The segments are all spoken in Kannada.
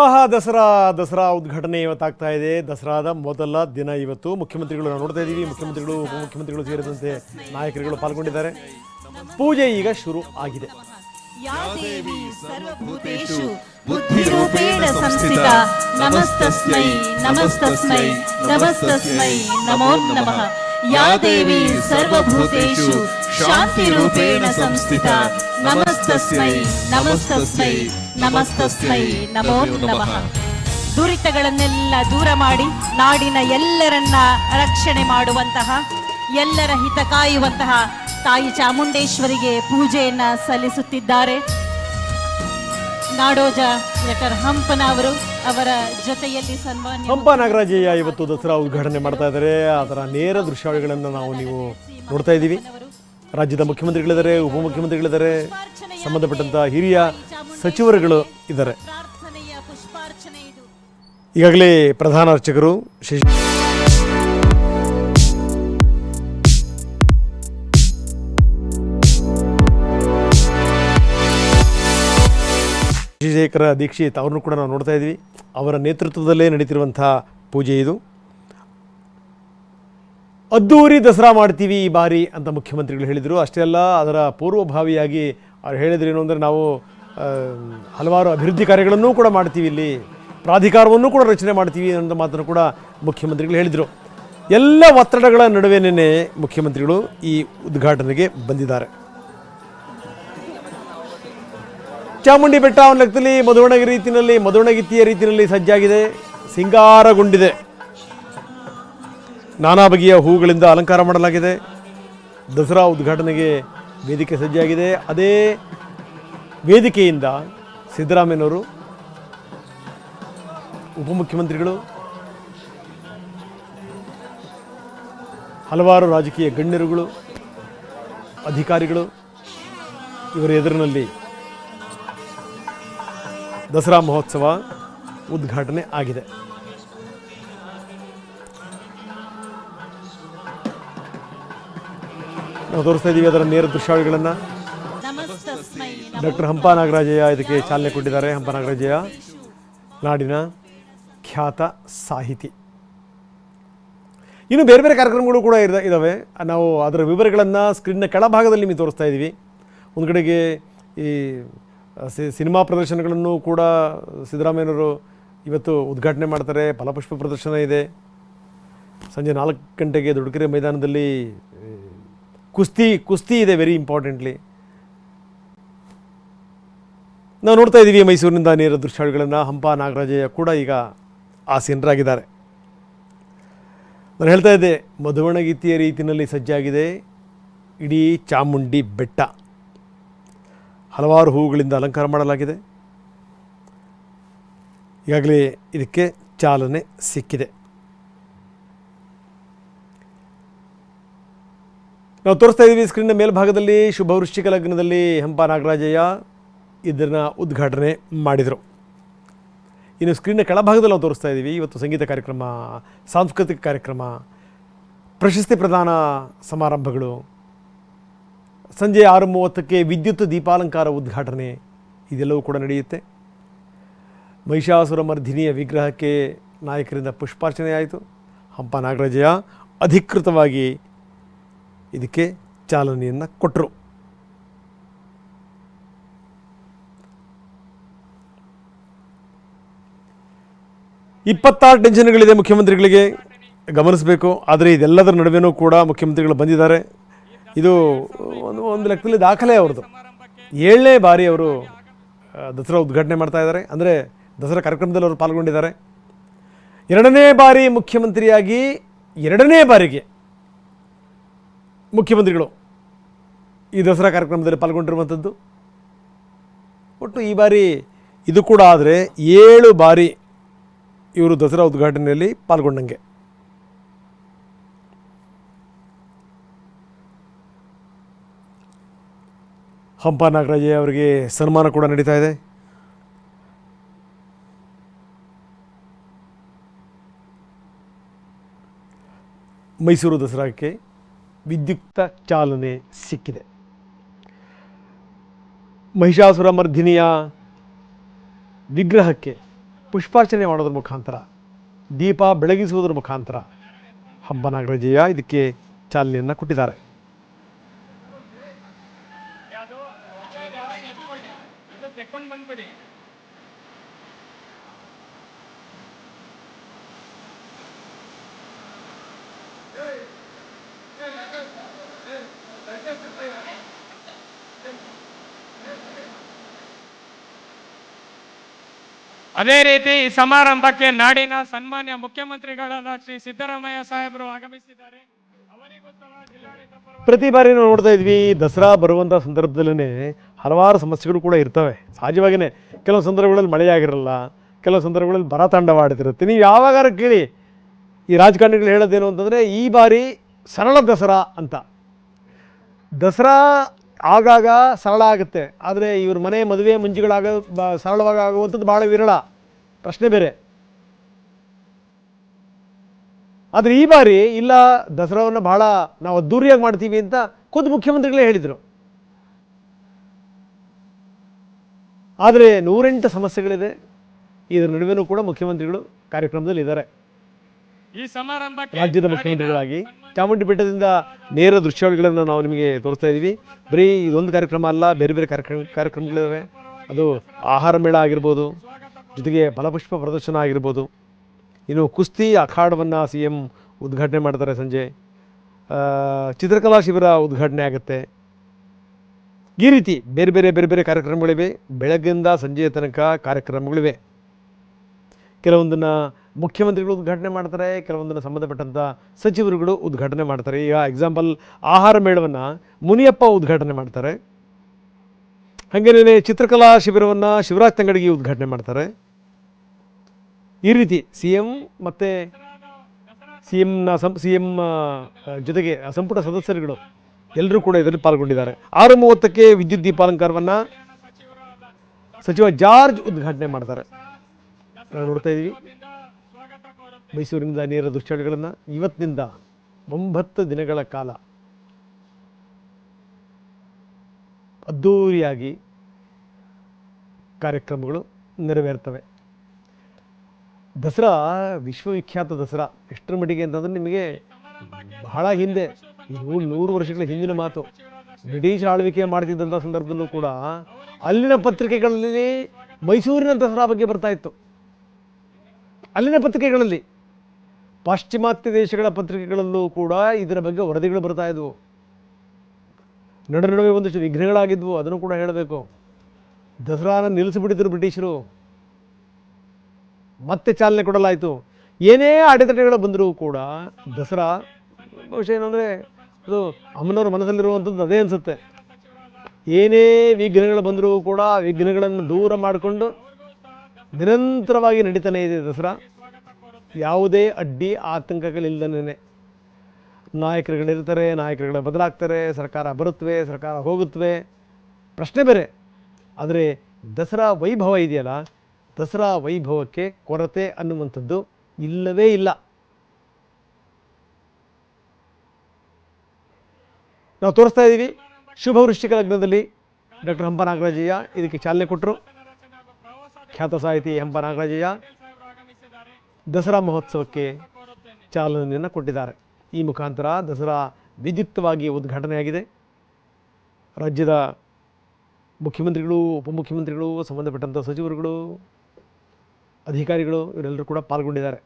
ಆಹಾ, ದಸರಾ ದಸರಾ ಉದ್ಘಾಟನೆ ಇವತ್ತಾಗ್ತಾ ಇದೆ. ದಸರಾದ ಮೊದಲ ದಿನ ಇವತ್ತು. ಮುಖ್ಯಮಂತ್ರಿಗಳು ನಾವು ನೋಡ್ತಾ ಇದ್ದೀವಿ ಮುಖ್ಯಮಂತ್ರಿಗಳು, ಉಪಮುಖ್ಯಮಂತ್ರಿಗಳು ಸೇರಿದಂತೆ ನಾಯಕರುಗಳು ಪಾಲ್ಗೊಂಡಿದ್ದಾರೆ. ಪೂಜೆ ಈಗ ಶುರು ಆಗಿದೆ. ಯಾ ಸರ್ವಭೂತೇಷು ಶಾಂತಿ ರೂಪೇಣ ಸಂಸ್ಥಿತ, ನಮಸ್ತಸ್ಮೈ ನಮಸ್ತಸ್ಮೈ. ನಮಸ್ತಸ್ಮೈ. ನಮೋ ನಮಃ ದುರಿತಗಳನ್ನೆಲ್ಲ ದೂರ ಮಾಡಿ ನಾಡಿನ ಎಲ್ಲರನ್ನ ರಕ್ಷಣೆ ಮಾಡುವಂತಹ ಎಲ್ಲರ ಹಿತ ಕಾಯುವಂತಹ ತಾಯಿ ಚಾಮುಂಡೇಶ್ವರಿಗೆ ಪೂಜೆಯನ್ನ ಸಲ್ಲಿಸುತ್ತಿದ್ದಾರೆ. ನಾಡೋಜ ಡಾಕ್ಟರ್ ಹಂಪನ ಅವರು ಅವರ ಜೊತೆಯಲ್ಲಿ ಸನ್ಮಾನ ಹಂಪ ನಾಗರಾಜಯ್ಯ ಇವತ್ತು ದಸರಾ ಉದ್ಘಾಟನೆ ಮಾಡ್ತಾ ಇದ್ದಾರೆ. ಅದರ ನೇರ ದೃಶ್ಯಾವಳಿಗಳನ್ನು ನಾವು ನೀವು ನೋಡ್ತಾ ಇದ್ದೀವಿ. ರಾಜ್ಯದ ಮುಖ್ಯಮಂತ್ರಿಗಳಿದ್ದಾರೆ, ಉಪಮುಖ್ಯಮಂತ್ರಿಗಳಿದ್ದಾರೆ ಸಂಬಂಧಪಟ್ಟಂಥ ಹಿರಿಯ ಸಚಿವರುಗಳು ಇದ್ದಾರೆ. ಈಗಾಗಲೇ ಪ್ರಧಾನ ಅರ್ಚಕರು ಶಶಿ ಶಶಿಶೇಖರ ದೀಕ್ಷಿತ್ ಅವ್ರನ್ನೂ ಕೂಡ ನಾವು ನೋಡ್ತಾ ಇದ್ವಿ ಅವರ ನೇತೃತ್ವದಲ್ಲೇ ನಡೀತಿರುವಂಥ ಪೂಜೆ ಇದು. ಅದ್ದೂರಿ ದಸರಾ ಮಾಡ್ತೀವಿ ಈ ಬಾರಿ ಅಂತ ಮುಖ್ಯಮಂತ್ರಿಗಳು ಹೇಳಿದರು. ಅಷ್ಟೇ ಅಲ್ಲ, ಅದರ ಪೂರ್ವಭಾವಿಯಾಗಿ ಅವ್ರು ಹೇಳಿದ್ರೇನು ಅಂದರೆ ನಾವು ಹಲವಾರು ಅಭಿವೃದ್ಧಿ ಕಾರ್ಯಗಳನ್ನೂ ಕೂಡ ಮಾಡ್ತೀವಿ ಇಲ್ಲಿ. ಪ್ರಾಧಿಕಾರವನ್ನು ಕೂಡ ರಚನೆ ಮಾಡ್ತೀವಿ ಅನ್ನೋ ಮಾತನ್ನು ಕೂಡ ಮುಖ್ಯಮಂತ್ರಿಗಳು ಹೇಳಿದರು. ಎಲ್ಲ ಒತ್ತಡಗಳ ನಡುವೆನೇ ಮುಖ್ಯಮಂತ್ರಿಗಳು ಈ ಉದ್ಘಾಟನೆಗೆ ಬಂದಿದ್ದಾರೆ. ಚಾಮುಂಡಿ ಬೆಟ್ಟ ಒಂದು ಲೆಕ್ಕದಲ್ಲಿ ಮಧುವಣಗಿ ರೀತಿಯಲ್ಲಿ ಮಧುವಣಗಿತ್ತಿಯ ರೀತಿಯಲ್ಲಿ ಸಜ್ಜಾಗಿದೆ, ಸಿಂಗಾರಗೊಂಡಿದೆ. ನಾನಾ ಬಗೆಯ ಹೂಗಳಿಂದ ಅಲಂಕಾರ ಮಾಡಲಾಗಿದೆ. ದಸರಾ ಉದ್ಘಾಟನೆಗೆ ವೇದಿಕೆ ಸಜ್ಜಾಗಿದೆ. ಅದೇ ವೇದಿಕೆಯಿಂದ ಸಿದ್ದರಾಮಯ್ಯನವರು, ಉಪಮುಖ್ಯಮಂತ್ರಿಗಳು, ಹಲವಾರು ರಾಜಕೀಯ ಗಣ್ಯರುಗಳು, ಅಧಿಕಾರಿಗಳು ಇವರ ಎದುರಿನಲ್ಲಿ ದಸರಾ ಮಹೋತ್ಸವ ಉದ್ಘಾಟನೆ ಆಗಿದೆ. ನಾವು ತೋರಿಸ್ತಾ ಇದ್ದೀವಿ ಅದರ ನೇರ ದೃಶ್ಯಾವಳಿಗಳನ್ನು. ಡಾಕ್ಟರ್ ಹಂಪ ನಾಗರಾಜಯ್ಯ ಇದಕ್ಕೆ ಚಾಲನೆ ಕೊಟ್ಟಿದ್ದಾರೆ. ಹಂಪ ನಾಗರಾಜಯ್ಯ ನಾಡಿನ ಖ್ಯಾತ ಸಾಹಿತಿ. ಇನ್ನು ಬೇರೆ ಬೇರೆ ಕಾರ್ಯಕ್ರಮಗಳು ಕೂಡ ಇರ ಇದ್ದಾವೆ ನಾವು ಅದರ ವಿವರಗಳನ್ನು ಸ್ಕ್ರೀನ್ನ ಕೆಳಭಾಗದಲ್ಲಿ ನಿಮಗೆ ತೋರಿಸ್ತಾ ಇದ್ದೀವಿ ಒಂದು ಕಡೆಗೆ ಈ ಸಿನಿಮಾ ಪ್ರದರ್ಶನಗಳನ್ನು ಕೂಡ ಸಿದ್ದರಾಮಯ್ಯನವರು ಇವತ್ತು ಉದ್ಘಾಟನೆ ಮಾಡ್ತಾರೆ. ಫಲಪುಷ್ಪ ಪ್ರದರ್ಶನ ಇದೆ. ಸಂಜೆ ನಾಲ್ಕು ಗಂಟೆಗೆ ದೊಡ್ಡಕೆರೆ ಮೈದಾನದಲ್ಲಿ ಕುಸ್ತಿ ಕುಸ್ತಿ ಇದೆ ವೆರಿ ಇಂಪಾರ್ಟೆಂಟ್ಲಿ ನಾವು ನೋಡ್ತಾ ಇದ್ದೀವಿ ಮೈಸೂರಿನಿಂದ ನೇರ ದೃಶ್ಯಗಳನ್ನು ಹಂಪ ನಾಗರಾಜಯ್ಯ ಕೂಡ ಈಗ ಆಸೀನರಾಗಿದ್ದಾರೆ. ನಾನು ಹೇಳ್ತಾ ಇದ್ದೆ ಮಧುವಣಗೀತಿಯ ರೀತಿಯಲ್ಲಿ ಸಜ್ಜಾಗಿದೆ ಇಡೀ ಚಾಮುಂಡಿ ಬೆಟ್ಟ. ಹಲವಾರು ಹೂವುಗಳಿಂದ ಅಲಂಕಾರ ಮಾಡಲಾಗಿದೆ. ಈಗಾಗಲೇ ಇದಕ್ಕೆ ಚಾಲನೆ ಸಿಕ್ಕಿದೆ. ನಾವು ತೋರಿಸ್ತಾ ಇದ್ದೀವಿ ಸ್ಕ್ರೀನ್ನ ಮೇಲ್ಭಾಗದಲ್ಲಿ ಶುಭ ವೃಶ್ಚಿಕ ಲಗ್ನದಲ್ಲಿ ಹಂಪ ನಾಗರಾಜಯ್ಯ ಇದನ್ನು ಉದ್ಘಾಟನೆ ಮಾಡಿದರು. ಇನ್ನು ಸ್ಕ್ರೀನ್ನ ಕೆಳಭಾಗದಲ್ಲಿ ನಾವು ತೋರಿಸ್ತಾ ಇದ್ದೀವಿ. ಇವತ್ತು ಸಂಗೀತ ಕಾರ್ಯಕ್ರಮ, ಸಾಂಸ್ಕೃತಿಕ ಕಾರ್ಯಕ್ರಮ, ಪ್ರಶಸ್ತಿ ಪ್ರದಾನ ಸಮಾರಂಭಗಳು. ಸಂಜೆ ಆರು ಮೂವತ್ತಕ್ಕೆ ವಿದ್ಯುತ್ ದೀಪಾಲಂಕಾರ ಉದ್ಘಾಟನೆ ಇದೆಲ್ಲವೂ ಕೂಡ ನಡೆಯುತ್ತೆ. ಮಹಿಷಾಸುರ ಮರ್ಧಿನಿಯ ವಿಗ್ರಹಕ್ಕೆ ನಾಯಕರಿಂದ ಪುಷ್ಪಾರ್ಚನೆ ಆಯಿತು ಹಂಪ ನಾಗರಾಜಯ್ಯ ಅಧಿಕೃತವಾಗಿ ಇದಕ್ಕೆ ಚಾಲನೆಯನ್ನು ಕೊಟ್ಟರು ಇಪ್ಪತ್ತಾರು ಟೆನ್ಷನ್ಗಳಿದೆ ಮುಖ್ಯಮಂತ್ರಿಗಳಿಗೆ. ಗಮನಿಸಬೇಕು. ಆದರೆ ಇದೆಲ್ಲದರ ನಡುವೆನೂ ಕೂಡ ಮುಖ್ಯಮಂತ್ರಿಗಳು ಬಂದಿದ್ದಾರೆ. ಇದು ಒಂದು ಒಂದು ಲೆಕ್ಕದಲ್ಲಿ ದಾಖಲೆ ಅವ್ರದ್ದು. ಏಳನೇ ಬಾರಿ ಅವರು ದಸರಾ ಉದ್ಘಾಟನೆ ಮಾಡ್ತಾ ಇದ್ದಾರೆ. ಅಂದರೆ ದಸರಾ ಕಾರ್ಯಕ್ರಮದಲ್ಲಿ ಅವರು ಪಾಲ್ಗೊಂಡಿದ್ದಾರೆ. ಎರಡನೇ ಬಾರಿ ಮುಖ್ಯಮಂತ್ರಿಯಾಗಿ ಎರಡನೇ ಬಾರಿಗೆ ಮುಖ್ಯಮಂತ್ರಿಗಳು ಈ ದಸರಾ ಕಾರ್ಯಕ್ರಮದಲ್ಲಿ ಪಾಲ್ಗೊಂಡಿರುವಂಥದ್ದು. ಒಟ್ಟು ಈ ಬಾರಿ ಇದು ಕೂಡ ಆದರೆ ಏಳು ಬಾರಿ ಇವರು ದಸರಾ ಉದ್ಘಾಟನೆಯಲ್ಲಿ ಪಾಲ್ಗೊಂಡಂಗೆ. ಹಂಪ ನಾಗರಾಜಯ್ಯ ಅವರಿಗೆ ಸನ್ಮಾನ ಕೂಡ ನಡೀತಾ ಇದೆ. ಮೈಸೂರು ದಸರಾಕ್ಕೆ ವಿದ್ಯುಕ್ತ ಚಾಲನೆ ಸಿಕ್ಕಿದೆ. ಮಹಿಷಾಸುರ ಮರ್ಧಿನಿಯ ವಿಗ್ರಹಕ್ಕೆ ಪುಷ್ಪಾರ್ಚನೆ ಮಾಡೋದ್ರ ಮುಖಾಂತರ, ದೀಪ ಬೆಳಗಿಸುವುದರ ಮುಖಾಂತರ ಹಬ್ಬ ನಾಗರಾಜಯ್ಯ ಇದಕ್ಕೆ ಚಾಲನೆಯನ್ನು ಕೊಟ್ಟಿದ್ದಾರೆ. ಅದೇ ರೀತಿ ಈ ಸಮಾರಂಭಕ್ಕೆ ನಾಡಿನ ಸನ್ಮಾನ್ಯ ಮುಖ್ಯಮಂತ್ರಿಗಳಾದ ಶ್ರೀ ಸಿದ್ದರಾಮಯ್ಯ ಸಾಹೇಬರು ಆಗಮಿಸಿದ್ದಾರೆ. ಪ್ರತಿ ಬಾರಿ ನಾವು ನೋಡ್ತಾ ಇದ್ವಿ ದಸರಾ ಬರುವಂಥ ಸಂದರ್ಭದಲ್ಲೇ ಹಲವಾರು ಸಮಸ್ಯೆಗಳು ಕೂಡ ಇರ್ತವೆ. ಸಹಜವಾಗಿಯೇ ಕೆಲವು ಸಂದರ್ಭಗಳಲ್ಲಿ ಮಳೆಯಾಗಿರಲ್ಲ, ಕೆಲವು ಸಂದರ್ಭಗಳಲ್ಲಿ ಬರ ತಾಂಡವಾಡ್ತಿರುತ್ತೆ ನೀವು ಯಾವಾಗಾರು ಕೇಳಿ, ಈ ರಾಜಕಾರಣಿಗಳು ಹೇಳೋದೇನು ಅಂತಂದರೆ, ಈ ಬಾರಿ ಸರಳ ದಸರಾ ಅಂತ. ದಸರಾ ಆಗಾಗ ಸರಳ ಆಗುತ್ತೆ. ಆದರೆ ಇವ್ರ ಮನೆ ಮದುವೆ ಮುಂಜಿಗಳಾಗ ಬ ಸರಳವಾಗಿ ಆಗುವಂಥದ್ದು ಭಾಳ ವಿರಳ. ಪ್ರಶ್ನೆ ಬೇರೆ. ಆದರೆ ಈ ಬಾರಿ ಇಲ್ಲ, ದಸರಾವನ್ನು ಭಾಳ ನಾವು ಅದ್ದೂರಿಯಾಗಿ ಮಾಡ್ತೀವಿ ಅಂತ ಖುದ್ದು ಮುಖ್ಯಮಂತ್ರಿಗಳೇ ಹೇಳಿದರು. ಆದರೆ ನೂರೆಂಟು ಸಮಸ್ಯೆಗಳಿದೆ. ಇದರ ನಡುವೆನೂ ಕೂಡ ಮುಖ್ಯಮಂತ್ರಿಗಳು ಕಾರ್ಯಕ್ರಮದಲ್ಲಿ ಇದ್ದಾರೆ ರಾಜ್ಯದ ಮುಖ್ಯಮಂತ್ರಿಗಳಾಗಿ ಚಾಮುಂಡಿ ಬೆಟ್ಟದಿಂದ ನೇರ ದೃಶ್ಯಗಳನ್ನು ನಾವು ನಿಮಗೆ ತೋರಿಸ್ತಾ ಇದ್ದೀವಿ. ಬರೀ ಇದೊಂದು ಕಾರ್ಯಕ್ರಮ ಅಲ್ಲ ಬೇರೆ ಬೇರೆ ಕಾರ್ಯಕ್ರಮ ಕಾರ್ಯಕ್ರಮಗಳಿವೆ. ಅದು ಆಹಾರ ಮೇಳ ಆಗಿರ್ಬೋದು ಜೊತೆಗೆ ಫಲಪುಷ್ಪ ಪ್ರದರ್ಶನ ಆಗಿರ್ಬೋದು. ಇನ್ನು ಕುಸ್ತಿ ಅಖಾಡವನ್ನು ಸಿ ಎಂ ಉದ್ಘಾಟನೆ ಮಾಡ್ತಾರೆ ಸಂಜೆ. ಚಿತ್ರಕಲಾ ಶಿಬಿರ ಉದ್ಘಾಟನೆ ಆಗುತ್ತೆ. ಈ ರೀತಿ ಬೇರೆ ಬೇರೆ ಬೇರೆ ಬೇರೆ ಕಾರ್ಯಕ್ರಮಗಳಿವೆ. ಬೆಳಗ್ಗಿಂದ ಸಂಜೆಯ ತನಕ ಕಾರ್ಯಕ್ರಮಗಳಿವೆ. ಕೆಲವೊಂದನ್ನು ಮುಖ್ಯಮಂತ್ರಿಗಳು ಉದ್ಘಾಟನೆ ಮಾಡ್ತಾರೆ, ಕೆಲವೊಂದನ್ನು ಸಂಬಂಧಪಟ್ಟಂಥ ಸಚಿವರುಗಳು ಉದ್ಘಾಟನೆ ಮಾಡ್ತಾರೆ. ಈಗ ಎಕ್ಸಾಂಪಲ್ ಆಹಾರ ಮೇಳವನ್ನು ಮುನಿಯಪ್ಪ ಉದ್ಘಾಟನೆ ಮಾಡ್ತಾರೆ. ಹಾಗೇನೇ ಚಿತ್ರಕಲಾ ಶಿಬಿರವನ್ನು ಶಿವರಾಜ್ ತಂಗಡಿಗೆ ಉದ್ಘಾಟನೆ ಮಾಡ್ತಾರೆ. ಈ ರೀತಿ ಸಿ ಎಂ ಮತ್ತು ಸಿ ಎಮ್ನ ಸಂ ಸಿ ಎಂ ಜೊತೆಗೆ ಸಂಪುಟ ಸದಸ್ಯರುಗಳು ಎಲ್ಲರೂ ಕೂಡ ಇದರಲ್ಲಿ ಪಾಲ್ಗೊಂಡಿದ್ದಾರೆ. ಆರು ಮೂವತ್ತಕ್ಕೆ ವಿದ್ಯುತ್ ದೀಪಾಲಂಕಾರವನ್ನು ಸಚಿವ ಜಾರ್ಜ್ ಉದ್ಘಾಟನೆ ಮಾಡ್ತಾರೆ. ನೋಡ್ತಾ ಇದ್ದೀವಿ ಮೈಸೂರಿನಿಂದ ನೇರ ದುಶ್ಚಟಗಳನ್ನು ಇವತ್ತಿನಿಂದ ಒಂಬತ್ತು ದಿನಗಳ ಕಾಲ ಅದ್ಧೂರಿಯಾಗಿ ಕಾರ್ಯಕ್ರಮಗಳು ನೆರವೇರ್ತವೆ. ದಸರಾ ವಿಶ್ವವಿಖ್ಯಾತ ದಸರಾ ಎಷ್ಟರ ಮಟ್ಟಿಗೆ ಅಂತಂದರೆ ನಿಮಗೆ ಬಹಳ ಹಿಂದೆ ನೂರು ನೂರು ವರ್ಷಗಳ ಹಿಂದಿನ ಮಾತು. ಬ್ರಿಟಿಷ್ ಆಳ್ವಿಕೆ ಮಾಡ್ತಿದ್ದಂಥ ಸಂದರ್ಭದಲ್ಲೂ ಕೂಡ ಅಲ್ಲಿನ ಪತ್ರಿಕೆಗಳಲ್ಲಿ ಮೈಸೂರಿನ ದಸರಾ ಬಗ್ಗೆ ಬರ್ತಾ ಇತ್ತು. ಅಲ್ಲಿನ ಪತ್ರಿಕೆಗಳಲ್ಲಿ ಪಾಶ್ಚಿಮಾತ್ಯ ದೇಶಗಳ ಪತ್ರಿಕೆಗಳಲ್ಲೂ ಕೂಡ ಇದರ ಬಗ್ಗೆ ವರದಿಗಳು ಬರ್ತಾ ಇದ್ವು. ನಡು ನಡುವೆ ಒಂದಿಷ್ಟು ವಿಘ್ನಗಳಾಗಿದ್ವು ಅದನ್ನು ಕೂಡ ಹೇಳಬೇಕು. ದಸರಾನ ನಿಲ್ಲಿಸಿಬಿಟ್ಟಿದ್ರು ಬ್ರಿಟಿಷರು. ಮತ್ತೆ ಚಾಲನೆ ಕೊಡಲಾಯಿತು. ಏನೇ ಅಡೆತಡೆಗಳು ಬಂದರೂ ಕೂಡ ದಸರಾ, ಬಹುಶಃ ಏನಂದರೆ ಅದು ಅಮ್ಮನವ್ರ ಮನಸ್ಸಲ್ಲಿರುವಂಥದ್ದು ಅದೇ ಅನಿಸುತ್ತೆ. ಏನೇ ವಿಘ್ನಗಳು ಬಂದರೂ ಕೂಡ ವಿಘ್ನಗಳನ್ನು ದೂರ ಮಾಡಿಕೊಂಡು ನಿರಂತರವಾಗಿ ನಡೀತಾನೆ ಇದೆ ದಸರಾ. ಯಾವುದೇ ಅಡ್ಡಿ ಆತಂಕಗಳಿಲ್ಲದೇ ನಾಯಕರುಗಳಿರ್ತಾರೆ, ನಾಯಕರುಗಳು ಬದಲಾಗ್ತಾರೆ, ಸರ್ಕಾರ ಬರುತ್ತವೆ ಸರ್ಕಾರ ಹೋಗುತ್ತವೆ ಪ್ರಶ್ನೆ ಬೇರೆ, ಆದರೆ ದಸರಾ ವೈಭವ ಇದೆಯಲ್ಲ, ದಸರಾ ವೈಭವಕ್ಕೆ ಕೊರತೆ ಅನ್ನುವಂಥದ್ದು ಇಲ್ಲವೇ ಇಲ್ಲ. ನಾವು ತೋರಿಸ್ತಾ ಇದ್ದೀವಿ ಶುಭ ವೃಶ್ಚಿಕ ಲಗ್ನದಲ್ಲಿ ಡಾಕ್ಟರ್ ಹಂಪ ನಾಗರಾಜಯ್ಯ ಇದಕ್ಕೆ ಚಾಲನೆ ಕೊಟ್ಟರು. ಖ್ಯಾತ ಸಾಹಿತಿ ಹಂಪ ನಾಗರಾಜಯ್ಯ ದಸರಾ ಮಹೋತ್ಸವಕ್ಕೆ ಚಾಲನೆಯನ್ನು ಕೊಟ್ಟಿದ್ದಾರೆ. ಈ ಮುಖಾಂತರ ದಸರಾ ವಿದ್ಯುಕ್ತವಾಗಿ ಉದ್ಘಾಟನೆಯಾಗಿದೆ. ರಾಜ್ಯದ ಮುಖ್ಯಮಂತ್ರಿಗಳು, ಉಪಮುಖ್ಯಮಂತ್ರಿಗಳು ಸಂಬಂಧಪಟ್ಟಂಥ ಸಚಿವರುಗಳು, ಅಧಿಕಾರಿಗಳು ಇವರೆಲ್ಲರೂ ಕೂಡ ಪಾಲ್ಗೊಂಡಿದ್ದಾರೆ.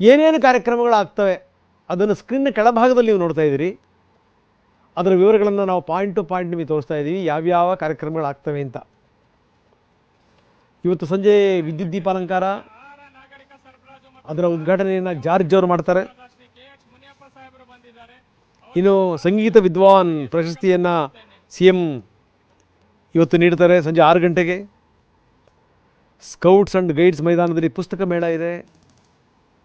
ಏನೇನು ಕಾರ್ಯಕ್ರಮಗಳಾಗ್ತವೆ ಅದನ್ನು ಸ್ಕ್ರೀನ್ನ ಕೆಳಭಾಗದಲ್ಲಿ ನೀವು ನೋಡ್ತಾ ಇದ್ದೀರಿ. ಅದರ ವಿವರಗಳನ್ನು ನಾವು ಪಾಯಿಂಟ್ ಟು ಪಾಯಿಂಟ್ ನಿಮಗೆ ತೋರಿಸ್ತಾ ಇದ್ದೀವಿ. ಯಾವ್ಯಾವ ಕಾರ್ಯಕ್ರಮಗಳಾಗ್ತವೆ ಅಂತ. ಇವತ್ತು ಸಂಜೆ ವಿದ್ಯುತ್ ದೀಪಾಲಂಕಾರ. ಅದರ ಉದ್ಘಾಟನೆಯನ್ನು ಜಾರ್ಜ್ ಅವರು ಮಾಡ್ತಾರೆ. ಇನ್ನು ಸಂಗೀತ ವಿದ್ವಾನ್ ಪ್ರಶಸ್ತಿಯನ್ನು ಸಿ ಎಂ ಇವತ್ತು ನೀಡ್ತಾರೆ ಸಂಜೆ ಆರು ಗಂಟೆಗೆ. ಸ್ಕೌಟ್ಸ್ ಆ್ಯಂಡ್ ಗೈಡ್ಸ್ ಮೈದಾನದಲ್ಲಿ ಪುಸ್ತಕ ಮೇಳ ಇದೆ.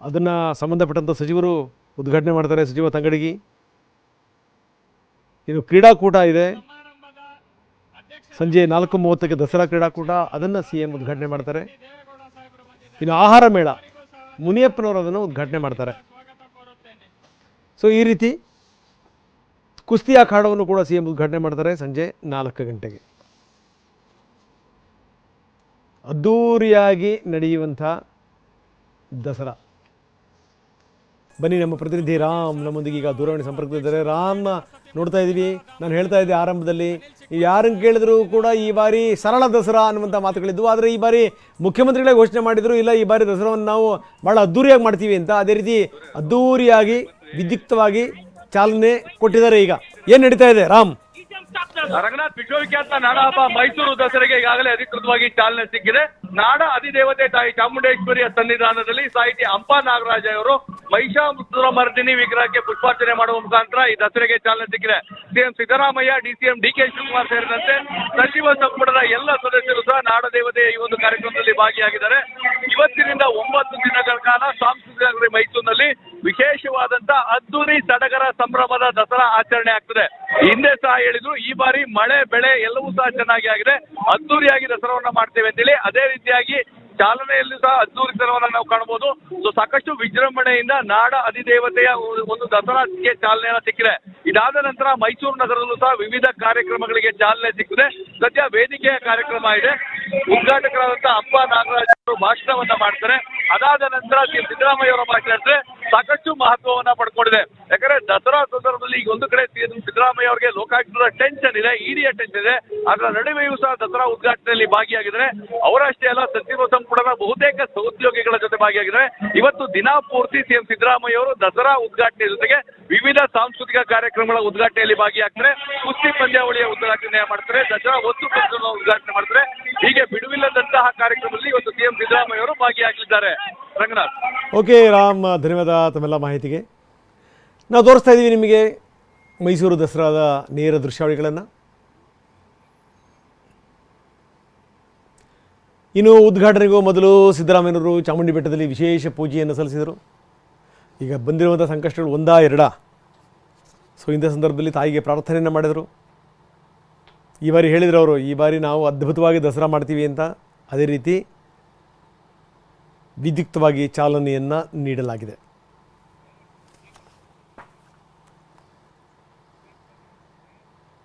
ಅದನ್ನು ಸಂಬಂಧಪಟ್ಟಂಥ ಸಚಿವರು ಉದ್ಘಾಟನೆ ಮಾಡ್ತಾರೆ ಸಚಿವ ತಂಗಡಗಿ. ಇನ್ನು ಕ್ರೀಡಾಕೂಟ ಇದೆ. ಸಂಜೆ ನಾಲ್ಕು ಮೂವತ್ತಕ್ಕೆ ದಸರಾ ಕ್ರೀಡಾಕೂಟ, ಅದನ್ನು ಸಿ ಎಂ ಉದ್ಘಾಟನೆ ಮಾಡ್ತಾರೆ. ಇನ್ನು ಆಹಾರ ಮೇಳ, ಮುನಿಯಪ್ಪನವರು ಅದನ್ನು ಉದ್ಘಾಟನೆ ಮಾಡ್ತಾರೆ. ಸೊ ಈ ರೀತಿ ಕುಸ್ತಿ ಅಖಾಡವನ್ನು ಕೂಡ ಸಿ ಎಂ ಉದ್ಘಾಟನೆ ಮಾಡ್ತಾರೆ ಸಂಜೆ ನಾಲ್ಕು ಗಂಟೆಗೆ. ಅದ್ಧೂರಿಯಾಗಿ ನಡೆಯುವಂಥ ದಸರಾ. ಬನ್ನಿ ನಮ್ಮ ಪ್ರತಿನಿಧಿ ರಾಮ್ ನಮ್ಮೊಂದಿಗೆ ಈಗ ದೂರವಾಣಿ ಸಂಪರ್ಕದಲ್ಲಿದ್ದಾರೆ. ರಾಮ್, ನೋಡ್ತಾ ಇದ್ದೀವಿ ನಾನು ಹೇಳ್ತಾ ಇದ್ದೆ ಆರಂಭದಲ್ಲಿ. ಯಾರನ್ನು ಕೇಳಿದ್ರು ಕೂಡ ಈ ಬಾರಿ ಸರಳ ದಸರಾ ಅನ್ನುವಂಥ ಮಾತುಗಳಿದ್ವು. ಆದರೆ ಈ ಬಾರಿ ಮುಖ್ಯಮಂತ್ರಿಗಳೇ ಘೋಷಣೆ ಮಾಡಿದರು, ಇಲ್ಲ, ಈ ಬಾರಿ ದಸರಾವನ್ನು ನಾವು ಭಾಳ ಅದ್ಧೂರಿಯಾಗಿ ಮಾಡ್ತೀವಿ ಅಂತ. ಅದೇ ರೀತಿ ಅದ್ಧೂರಿಯಾಗಿ ವಿದ್ಯುಕ್ತವಾಗಿ ಚಾಲನೆ ಕೊಟ್ಟಿದ್ದಾರೆ ಈಗ. ಏನು ನಡೀತಾ ಇದೆ, ರಾಮ್? ರಂಗನಾಥ್ ವಿಶ್ವವಿಖ್ಯಾತ ನಾಡ ಹಬ್ಬ ಮೈಸೂರು ದಸರೆಗೆ ಈಗಾಗಲೇ ಅಧಿಕೃತವಾಗಿ ಚಾಲನೆ ಸಿಕ್ಕಿದೆ. ನಾಡ ಅಧಿದೇವತೆ ತಾಯಿ ಚಾಮುಂಡೇಶ್ವರಿಯ ಸನ್ನಿಧಾನದಲ್ಲಿ ಸಾಹಿತಿ ಅಂಪಾ ನಾಗರಾಜ ಅವರು ಮಹಿಷಾಸುರ ಮರ್ದಿನಿ ವಿಗ್ರಹಕ್ಕೆ ಪುಷ್ಪಾರ್ಚನೆ ಮಾಡುವ ಮುಖಾಂತರ ಈ ದಸರೆಗೆ ಚಾಲನೆ ಸಿಕ್ಕಿದೆ. CM Siddaramaiah, DCM D K Shivakumar ಸೇರಿದಂತೆ ಸಚಿವ ಸಂಪುಟದ ಎಲ್ಲ ಸದಸ್ಯರು ಸಹ ನಾಡ ದೇವತೆಯ ಈ ಒಂದು ಕಾರ್ಯಕ್ರಮದಲ್ಲಿ ಭಾಗಿಯಾಗಿದ್ದಾರೆ. ಇವತ್ತಿನಿಂದ ಒಂಬತ್ತು ದಿನಗಳ ಕಾಲ ಸಾಂಸ್ಕೃತಿಕ ನಗರಿ ಮೈಸೂರಿನಲ್ಲಿ ವಿಶೇಷವಾದಂತಹ ಅದ್ದೂರಿ ಸಡಗರ ಸಂಭ್ರಮದ ದಸರಾ ಆಚರಣೆ ಆಗ್ತದೆ. ಹಿಂದೆ ಸಹ ಹೇಳಿದ್ರು ಈ ಬಾರಿ ಮಳೆ ಬೆಳೆ ಎಲ್ಲವೂ ಸಹ ಚೆನ್ನಾಗಿ ಆಗಿದೆ. ಅದ್ದೂರಿಯಾಗಿ ದಸರಾವನ್ನ ಮಾಡ್ತೇವೆ ಅಂತೇಳಿ ಅದೇ ರೀತಿಯಾಗಿ ಚಾಲನೆಯಲ್ಲಿ ಸಹ ಅದ್ದೂರಿತನವನ್ನ ನಾವು ಕಾಣಬಹುದು ಸೊ ಸಾಕಷ್ಟು ವಿಜೃಂಭಣೆಯಿಂದ ನಾಡ ಅಧಿದೇವತೆಯ ಒಂದು- ದಸರಾಕ್ಕೆ ಚಾಲನೆಯನ್ನ ಸಿಕ್ಕಿದೆ. ಇದಾದ ನಂತರ ಮೈಸೂರು ನಗರದಲ್ಲೂ ಸಹ ವಿವಿಧ ಕಾರ್ಯಕ್ರಮಗಳಿಗೆ ಚಾಲನೆ ಸಿಕ್ಕಿದೆ. ಸದ್ಯ ವೇದಿಕೆಯ ಕಾರ್ಯಕ್ರಮ ಇದೆ. ಉದ್ಘಾಟಕರಾದಂತಹ ಅಪ್ಪ ನಾಗರಾಜ್ ಅವರು ಭಾಷಣವನ್ನ ಮಾಡ್ತಾರೆ. ಅದಾದ ನಂತರ ಸಿದ್ದರಾಮಯ್ಯ ಅವರ ಮಾತನಾಡಿದ್ರೆ ಸಾಕಷ್ಟು ಮಹತ್ವವನ್ನ ಪಡ್ಕೊಂಡಿದೆ. ಯಾಕಂದ್ರೆ ದಸರಾ ಸಂದರ್ಭದಲ್ಲಿ ಈಗ ಒಂದು ಕಡೆ ಸಿದ್ದರಾಮಯ್ಯ ಅವರಿಗೆ ಲೋಕಾಯುಕ್ತದ ಟೆನ್ಷನ್ ಇದೆ, ಇಡಿಯ ಟೆನ್ಷನ್ ಇದೆ. ಅದರ ನಡುವೆಯೂ ಸಹ ದಸರಾ ಉದ್ಘಾಟನೆಯಲ್ಲಿ ಭಾಗಿಯಾಗಿದ್ರೆ ಅವರಷ್ಟೇ ಅಲ್ಲ ಸಚಿವ ಸಂಪುಟದ ಬಹುತೇಕ ಸಹೋದ್ಯೋಗಿಗಳ ಜೊತೆ ಭಾಗಿಯಾಗಿದ್ದಾರೆ. ಇವತ್ತು ದಿನ ಪೂರ್ತಿ ಸಿಎಂ ಸಿದ್ದರಾಮಯ್ಯ ಅವರು ದಸರಾ ಉದ್ಘಾಟನೆ ಜೊತೆಗೆ ವಿವಿಧ ಸಾಂಸ್ಕೃತಿಕ ಕಾರ್ಯಕ್ರಮಗಳ ಉದ್ಘಾಟನೆಯಲ್ಲಿ ಭಾಗಿಯಾಗ್ತಾರೆ. ಕುಸ್ತಿ ಪಂದ್ಯಾವಳಿಯ ಉದ್ಘಾಟನೆ ಮಾಡ್ತಾರೆ. ದಸರಾ ವಸ್ತು ಪ್ರದರ್ಶನ ಉದ್ಘಾಟನೆ ಮಾಡ್ತಾರೆ. ಹೀಗೆ ಬಿಡುವಿಲ್ಲದಂತಹ ಕಾರ್ಯಕ್ರಮದಲ್ಲಿ ಇವತ್ತು ಸಿಎಂ ಸಿದ್ದರಾಮಯ್ಯ ಅವರು ಭಾಗಿಯಾಗಲಿದ್ದಾರೆ. ರಂಗನಾಥ್. ಓಕೆ, ರಾಮ್, ಧನ್ಯವಾದ ತಮ್ಮೆಲ್ಲ ಮಾಹಿತಿಗೆ. ನಾವು ತೋರಿಸ್ತಾ ಇದ್ದೀವಿ ನಿಮಗೆ ಮೈಸೂರು ದಸರಾದ ನೇರ ದೃಶ್ಯಾವಳಿಗಳನ್ನು. ಇನ್ನು ಉದ್ಘಾಟನೆಗೂ ಮೊದಲು ಸಿದ್ದರಾಮಯ್ಯನವರು ಚಾಮುಂಡಿ ಬೆಟ್ಟದಲ್ಲಿ ವಿಶೇಷ ಪೂಜೆಯನ್ನು ಸಲ್ಲಿಸಿದರು. ಈಗ ಬಂದಿರುವಂಥ ಸಂಕಷ್ಟಗಳು ಒಂದಾ ಎರಡಾ? ಸೊ ಇಂಥ ಸಂದರ್ಭದಲ್ಲಿ ತಾಯಿಗೆ ಪ್ರಾರ್ಥನೆಯನ್ನು ಮಾಡಿದರು. ಈ ಬಾರಿ ಹೇಳಿದರು ಅವರು, ಈ ಬಾರಿ ನಾವು ಅದ್ಭುತವಾಗಿ ದಸರಾ ಮಾಡ್ತೀವಿ ಅಂತ. ಅದೇ ರೀತಿ ವಿದ್ಯುಕ್ತವಾಗಿ ಚಾಲನೆಯನ್ನು ನೀಡಲಾಗಿದೆ.